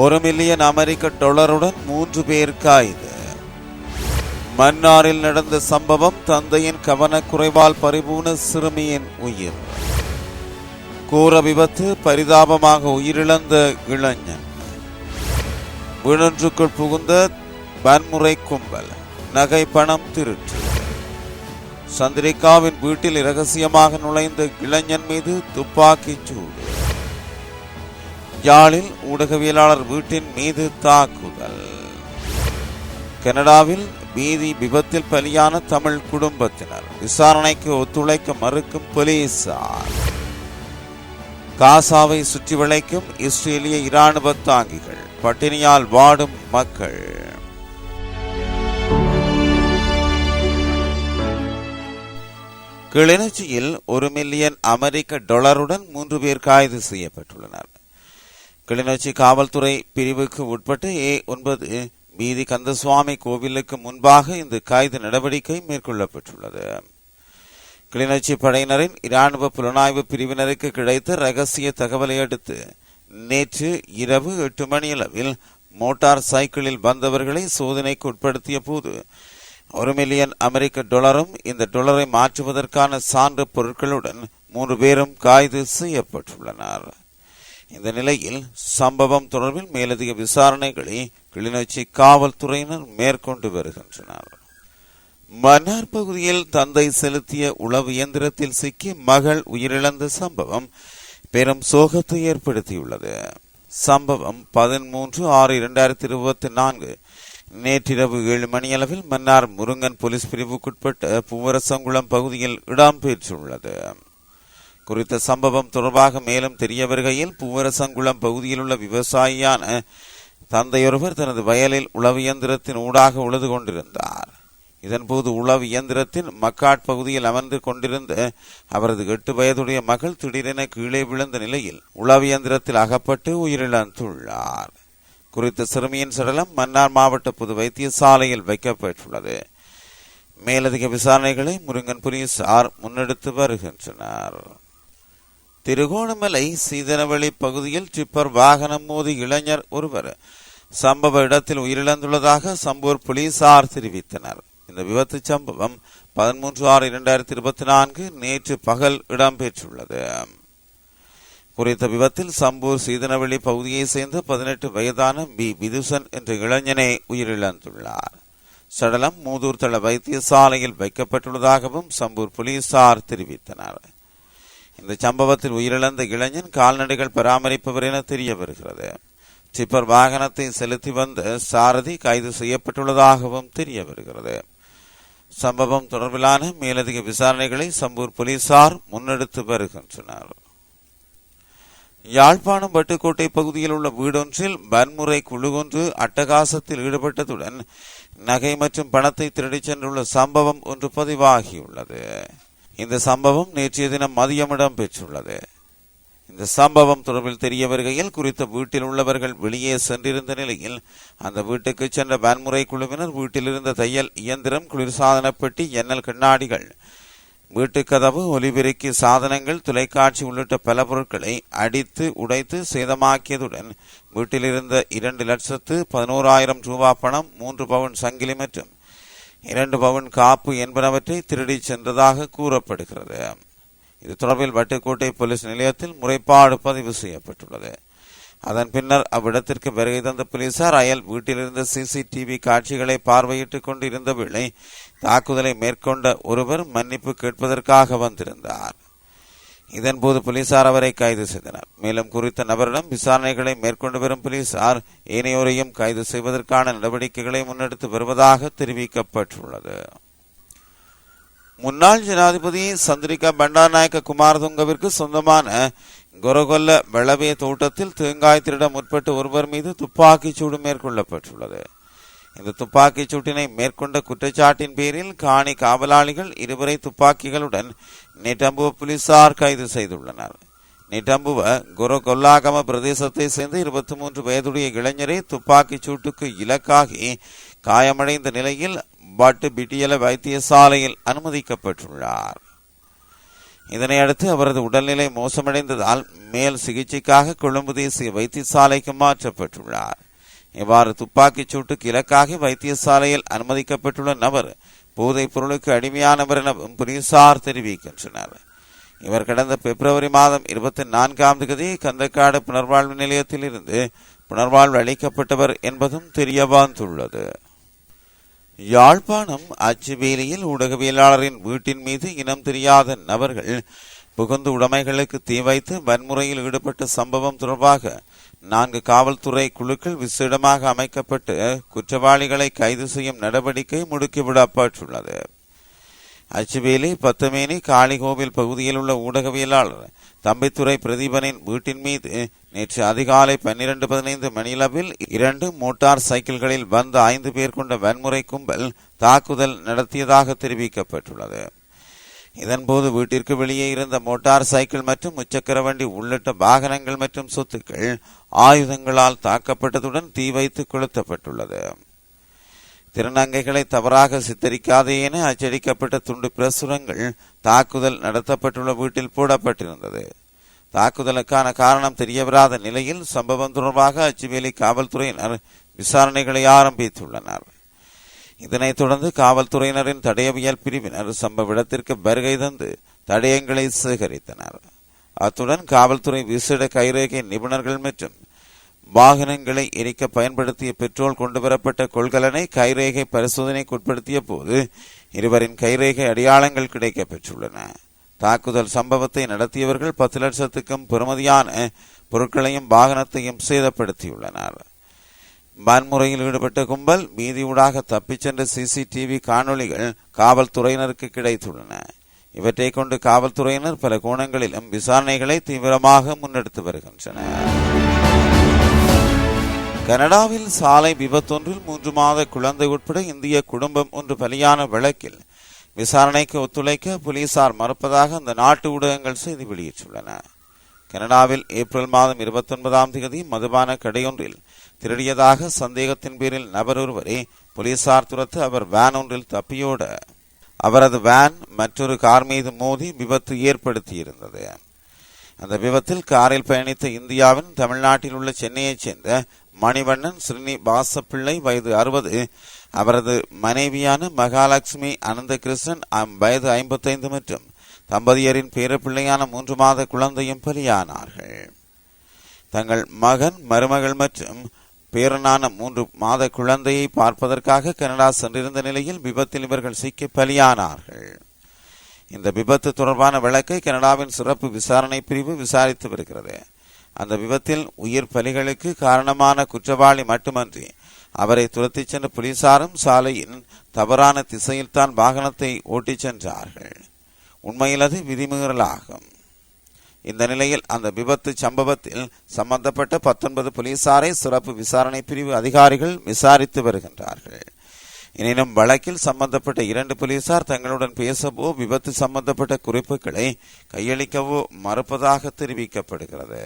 ஒரு மில்லியன் அமெரிக்க டாலருடன் மூன்று பேர் கைது மன்னாரில் நடந்த சம்பவம் தந்தையின் கவனக்குறைவால் பரிபூர்ண சிறுமியின் உயிர். கூற விபத்து பரிதாபமாக உயிரிழந்த இளைஞன். வீணொன்றுக்குள் புகுந்த வன்முறை கும்பல் நகை பணம் திருட்டு. சந்திரிகாவின் வீட்டில் இரகசியமாக நுழைந்த இளைஞன் மீது துப்பாக்கிச் சூடு. யாழில் ஊடகவியலாளர் வீட்டின் மீது தாக்குதல். கனடாவில் வீதி விபத்தில் பலியான தமிழ் குடும்பத்தினர். விசாரணைக்கு ஒத்துழைக்க மறுக்கும் போலீசார். காசாவை சுற்றி வளைக்கும் இஸ்ரேலிய இராணுவ தாங்கிகள். பட்டினியால் வாடும் மக்கள். கிளிநொச்சியில் ஒரு மில்லியன் அமெரிக்க டாலருடன் மூன்று பேர் கைது செய்யப்பட்டுள்ளனர். கிளிநொச்சி காவல்துறை பிரிவுக்கு உட்பட்டு ஏ ஒன்பது வீதி கந்தசுவாமி கோவிலுக்கு முன்பாக இந்த கைது நடவடிக்கை மேற்கொள்ளப்பட்டுள்ளது. கிளிநொச்சி படையினரின் இராணுவ புலனாய்வு பிரிவினருக்கு கிடைத்த ரகசிய தகவலை அடுத்து நேற்று இரவு எட்டு மணியளவில் மோட்டார் சைக்கிளில் வந்தவர்களை சோதனைக்கு உட்படுத்திய போது ஒரு மில்லியன் அமெரிக்க டாலரும் இந்த டாலரை மாற்றுவதற்கான சான்று பொருட்களுடன் மூன்று பேரும் கைது செய்யப்பட்டுள்ளனர். இந்த நிலையில் சம்பவம் தொடர்பில் மேலதிக விசாரணைகளை கிளிநொச்சி காவல்துறையினர் மேற்கொண்டு வருகின்றனர். மன்னார் பகுதியில் தந்தை செலுத்திய உளவு இயந்திரத்தில் சிக்கி மகள் உயிரிழந்த சம்பவம் பெரும் சோகத்தை ஏற்படுத்தியுள்ளது. சம்பவம் பதிமூன்று ஆறு இரண்டாயிரத்தி இருபத்தி நான்கு நேற்றிரவு ஏழு மணியளவில் மன்னார் முருங்கன் போலீஸ் பிரிவுக்குட்பட்ட பூவரசங்குளம் பகுதியில் இடம்பெற்றுள்ளது. குறித்த சம்பவம் தொடர்பாக மேலும் தெரிய வருகையில் பூவரசங்குளம் பகுதியில் உள்ள விவசாயியான தந்தையொருவர் தனது வயலில் உளவு இயந்திரத்தின் ஊடாக உழுது கொண்டிருந்தார். இதன்போது உளவு இயந்திரத்தின் மக்காட் பகுதியில் அமர்ந்து கொண்டிருந்த அவரது எட்டு வயதுடைய மகள் திடீரென கீழே விழுந்த நிலையில் உளவு இயந்திரத்தில் அகப்பட்டு உயிரிழந்துள்ளார். குறித்த சிறுமியின் சடலம் மன்னார் மாவட்ட பொது வைத்தியசாலையில் வைக்கப்பட்டுள்ளது. மேலதிக விசாரணைகளை முருங்கன் போலீசார் முன்னெடுத்து வருகின்றனர். திருகோணமலை சீதனவெளி பகுதியில் டிப்பர் வாகனம் மோதி இளைஞர் ஒருவர். சம்பவ இடத்தில் உயிரிழந்துள்ளதாக சம்பூர் போலீசார் தெரிவித்தனர். இந்த விபத்து சம்பவம் பதிமூன்று ஆறு இரண்டாயிரத்தி இருபத்தி நான்கு நேற்று பகல் இடம்பெற்றுள்ளது. குறித்த விபத்தில் சம்பூர் சீதனவெளி பகுதியை சேர்ந்த பதினெட்டு வயதான பி. விதுசன் என்ற இளைஞனே உயிரிழந்துள்ளார். சடலம் மூதூர் தள வைத்தியசாலையில் வைக்கப்பட்டுள்ளதாகவும் சம்பூர் போலீசார் தெரிவித்தனர். இந்த சம்பவத்தில் உயிரிழந்த இளைஞன் கால்நடைகள் பராமரிப்பவர் என தெரிய வருகிறது. டிப்பர் வாகனத்தை செலுத்தி வந்த சாரதி கைது செய்யப்பட்டுள்ளதாகவும் தெரிய வருகிறது. சம்பவம் தொடர்பிலான மேலதிக விசாரணைகளை சம்பூர் போலீசார் முன்னெடுத்து வருகின்றனர். யாழ்ப்பாணம் வட்டுக்கோட்டை பகுதியில் உள்ள வீடொன்றில் வன்முறை குழு ஒன்று அட்டகாசத்தில் ஈடுபட்டதுடன் நகை மற்றும் பணத்தை திருடிச் சென்றுள்ள சம்பவம் ஒன்று பதிவாகியுள்ளது. இந்த சம்பவம் நேற்றைய தினம் மதியம் இடம்பெற்றுள்ளது இந்த சம்பவம் தொடர்பில் தெரிய வருகையில் குறித்த வீட்டில் உள்ளவர்கள் வெளியே சென்றிருந்த நிலையில் அந்த வீட்டுக்கு சென்ற வன்முறை குழுவினர் வீட்டில் இருந்த தையல் இயந்திரம் குளிர்சாதன பெட்டி எண்ணல் கண்ணாடிகள் வீட்டுக்கதவு ஒலிபெருக்கி சாதனங்கள் தொலைக்காட்சி உள்ளிட்ட பல பொருட்களை அடித்து உடைத்து சேதமாக்கியதுடன் வீட்டில் இருந்த இரண்டு லட்சத்து பதினோராயிரம் ரூபா பணம் மூன்று பவுன் சங்கிலி மற்றும் இரண்டு பவுன் காப்பு என்பனவற்றை திருடிச் சென்றதாக கூறப்படுகிறது. இது தொடர்பில் வட்டுக்கோட்டை போலீஸ் நிலையத்தில் முறைப்பாடு பதிவு செய்யப்பட்டுள்ளது. அதன் பின்னர் அவ்விடத்திற்கு வருகை தந்த போலீசார் அயல் வீட்டிலிருந்த சிசிடிவி காட்சிகளை பார்வையிட்டுக் கொண்டிருந்த வேளை தாக்குதலை மேற்கொண்ட ஒருவர் மன்னிப்பு கேட்பதற்காக வந்திருந்தார். இதன்போது போலீசார் அவரை கைது செய்தனர். மேலும் குறித்த நபரிடம் விசாரணைகளை மேற்கொண்டு வரும் போலீசார் ஏனையோரையும் கைது செய்வதற்கான நடவடிக்கைகளை முன்னெடுத்து வருவதாக தெரிவிக்கப்பட்டுள்ளது. முன்னாள் ஜனாதிபதி சந்திரிகா பண்டாநாயக்க குமாரதுங்கவிற்கு சொந்தமான கொரகொல்ல வெளவே தோட்டத்தில் தேங்காய் திருட முற்பட்டு ஒருவர் மீது துப்பாக்கிச் சூடு மேற்கொள்ளப்பட்டுள்ளது. இந்த துப்பாக்கிச் சூட்டினை மேற்கொண்ட குற்றச்சாட்டின் பேரில் காணி காவலாளிகள் இருவரை துப்பாக்கிகளுடன் நிட்டம்புவ போலீசார் கைது செய்துள்ளனர். நிட்டம்புவ குரகொல்லாகம பிரதேசத்தை சேர்ந்த இருபத்தி மூன்று வயதுடைய இளைஞரை துப்பாக்கிச் சூட்டுக்கு இலக்காகி காயமடைந்த நிலையில் பட்டு பிட்டியல வைத்தியசாலையில் அனுமதிக்கப்பட்டுள்ளார். இதனையடுத்து அவரது உடல்நிலை மோசமடைந்ததால் மேல் சிகிச்சைக்காக கொழும்பு தேசிய வைத்தியசாலைக்கு மாற்றப்பட்டுள்ளார். இவ்வாறு துப்பாக்கிச் சூட்டுக்கு இலக்காகி வைத்தியசாலையில் அனுமதிக்கப்பட்டுள்ள நபர் போதைப் பொருளுக்கு அடிமையானவர் எனவும் போலீசார் தெரிவிக்கின்றனர். இவர் கடந்த பிப்ரவரி மாதம் இருபத்தி நான்காம் தேதி கந்தக்காடு புனர்வாழ்வு நிலையத்தில் இருந்து புனர்வாழ்வு அளிக்கப்பட்டவர் என்பதும் தெரிய வந்துள்ளது யாழ்ப்பாணம் அச்சுவேலியில் ஊடகவியலாளரின் வீட்டின் மீது இனம் தெரியாத நபர்கள் புகுந்து உடைமைகளுக்கு தீ வைத்து வன்முறையில் ஈடுபட்ட சம்பவம் தொடர்பாக நான்கு காவல்துறை குழுக்கள் விசேடமாக அமைக்கப்பட்டு குற்றவாளிகளை கைது செய்யும் நடவடிக்கை முடுக்கிவிடப்பட்டுள்ளது அச்சுவேலி பத்துமேனி காளிகோவில் பகுதியில் உள்ள ஊடகவியலாளர் தம்பித்துறை பிரதீபனின் வீட்டின் மீது நேற்று அதிகாலை பன்னிரண்டு பதினைந்து மணியளவில் இரண்டு மோட்டார் சைக்கிள்களில் வந்த ஐந்து பேர் கொண்ட வன்முறை கும்பல் தாக்குதல் நடத்தியதாக தெரிவிக்கப்பட்டுள்ளது. இதன்போது வீட்டிற்கு வெளியே இருந்த மோட்டார் சைக்கிள் மற்றும் முச்சக்கர வண்டி உள்ளிட்ட வாகனங்கள் மற்றும் சொத்துக்கள் ஆயுதங்களால் தாக்கப்பட்டதுடன் தீ வைத்து கொளுத்தப்பட்டுள்ளது. திருநங்கைகளை தவறாக சித்தரிக்காதே என அச்சடிக்கப்பட்ட துண்டு பிரசுரங்கள் தாக்குதல் நடத்தப்பட்டுள்ள வீட்டில் போடப்பட்டிருந்தது. தாக்குதலுக்கான காரணம் தெரியவராத நிலையில் சம்பவம் தொடர்பாக அச்சுவேலி காவல்துறையினர் விசாரணைகளை ஆரம்பித்துள்ளனர். இதனைத் தொடர்ந்து காவல்துறையினரின் தடயவியல் பிரிவினர் சம்பவ இடத்திற்கு வருகை தந்து தடயங்களை சேகரித்தனர். அத்துடன் காவல்துறை விசேட கைரேகை நிபுணர்கள் மற்றும் வாகனங்களை எரிக்க பயன்படுத்திய பெட்ரோல் கொண்டுவரப்பட்ட கொள்கலனை கைரேகை பரிசோதனைக்கு உட்படுத்திய போது இருவரின் கைரேகை அடையாளங்கள் கிடைக்கப் பெற்றுள்ளன. தாக்குதல் சம்பவத்தை நடத்தியவர்கள் பத்து லட்சத்துக்கும் பெறுமதியான பொருட்களையும் வாகனத்தையும் சேதப்படுத்தியுள்ளனர். வன்முறையில் ஈடுபட்ட கும்பல் வீதியூடாக தப்பிச் சென்ற சிசிடிவி காணொளிகள் காவல்துறையினருக்கு கிடைத்துள்ளன. இவற்றை கொண்டு காவல்துறையினர் பல கோணங்களிலும் விசாரணைகளை தீவிரமாக முன்னெடுத்து வருகின்றனர். கனடாவில் சாலை விபத்தொன்றில் மூன்று மாத குழந்தை உட்பட இந்திய குடும்பம் ஒன்று பலியான வழக்கில் விசாரணைக்கு ஒத்துழைக்க போலீசார் மறுப்பதாக அந்த நாட்டு ஊடகங்கள் செய்தி வெளியிட்டுள்ளன. கனடாவில் ஏப்ரல் மாதம் இருபத்தொன்பதாம் தேதி மதுபான கடையொன்றில் திருடியதாக சந்தேகத்தின் பேரில் நபர் ஒருவரை போலீசார் துரத்து அவர் வேன் ஒன்றில் தப்பியோட அவரது வேன் மற்றொரு கார் மீது மோதி விபத்து ஏற்படுத்தியிருந்தது. அந்த விபத்தில் காரில் பயணித்த இந்தியாவின் தமிழ்நாட்டில் உள்ள சென்னையைச் சேர்ந்த மணிவண்ணன் ஸ்ரீனிவாசப்பிள்ளை வயது அறுபது அவரது மனைவியான மகாலட்சுமி அனந்தகிருஷ்ணன் வயது ஐம்பத்தைந்து மற்றும் தம்பதியரின் பேரப்பிள்ளையான மூன்று மாத குழந்தையும் பலியானார்கள். தங்கள் மகன் மருமகள் மற்றும் பேரனான மூன்று மாத குழந்தையை பார்ப்பதற்காக கனடா சென்றிருந்த நிலையில் விபத்தில் இவர்கள் சிக்கி பலியானார்கள். இந்த விபத்து தொடர்பான வழக்கை கனடாவின் சிறப்பு விசாரணை பிரிவு விசாரித்து வருகிறது. அந்த விபத்தில் உயிர் பலிகளுக்கு காரணமான குற்றவாளி மட்டுமன்றி அவரை துரத்திச் சென்ற போலீசாரும் சாலையின் தவறான திசையில்தான் வாகனத்தை ஓட்டிச் சென்றார்கள். உண்மையில் அது விதிமீறலாகும். இந்த நிலையில் அந்த விபத்து சம்பவத்தில் சம்பந்தப்பட்ட பத்தொன்பது போலீசாரை சிறப்பு விசாரணை பிரிவு அதிகாரிகள் விசாரித்து வருகின்றார்கள். எனினும் வழக்கில் சம்பந்தப்பட்ட இரண்டு போலீசார் தங்களுடன் பேசவோ விபத்து சம்பந்தப்பட்ட குறிப்புகளை கையளிக்கவோ மறுப்பதாக தெரிவிக்கப்படுகிறது.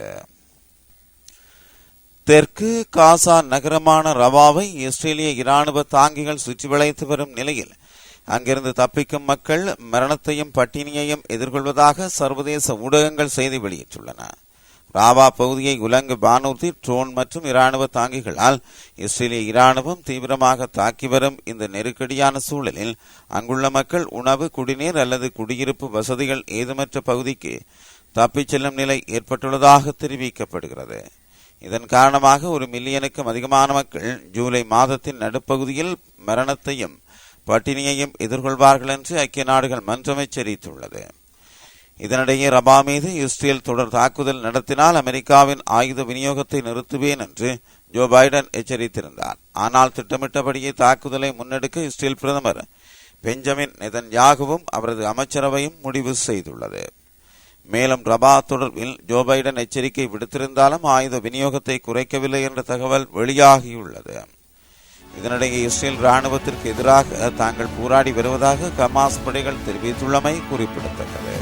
தெற்கு காசா நகரமான ரவாவை இஸ்ரேலிய இராணுவ தாங்கிகள் சுற்றி வளைத்து வரும் நிலையில் அங்கிருந்து தப்பிக்கும் மக்கள் மரணத்தையும் பட்டினியையும் எதிர்கொள்வதாக சர்வதேச ஊடகங்கள் செய்தி வெளியிட்டுள்ளன. ராவா பகுதியை உலங்கு வானூர்தி ட்ரோன் மற்றும் இராணுவ தாங்கிகளால் இஸ்ரேலிய இராணுவம் தீவிரமாக தாக்கி வரும் இந்த நெருக்கடியான சூழலில் அங்குள்ள மக்கள் உணவு குடிநீர் அல்லது குடியிருப்பு வசதிகள் ஏதுமற்ற பகுதிக்கு தப்பிச் செல்லும் நிலை ஏற்பட்டுள்ளதாக தெரிவிக்கப்படுகிறது. இதன் காரணமாக ஒரு மில்லியனுக்கும் அதிகமான மக்கள் ஜூலை மாதத்தின் நடுப்பகுதியில் மரணத்தையும் பட்டினியையும் எதிர்கொள்வார்கள் என்று ஐக்கிய நாடுகள் மன்றம் எச்சரித்துள்ளது இதனிடையே ரபா மீது இஸ்ரேல் தொடர் தாக்குதல் நடத்தினால் அமெரிக்காவின் ஆயுத விநியோகத்தை நிறுத்துவேன் என்று ஜோ பைடன் எச்சரித்திருந்தார். ஆனால் திட்டமிட்டபடியே தாக்குதலை முன்னெடுக்க இஸ்ரேல் பிரதமர் பெஞ்சமின் நெதன்யாகுவும் அவரது அமைச்சரவையும் முடிவு செய்துள்ளது. மேலும் ரபா தொடர்பில் ஜோ பைடன் எச்சரிக்கை விடுத்திருந்தாலும் ஆயுத விநியோகத்தை குறைக்கவில்லை என்ற தகவல் வெளியாகியுள்ளது. இதனிடையே இஸ்ரேல் ராணுவத்திற்கு எதிராக தாங்கள் போராடி வருவதாக கமாஸ் படைகள் தெரிவித்துள்ளமை குறிப்பிடத்தக்கது.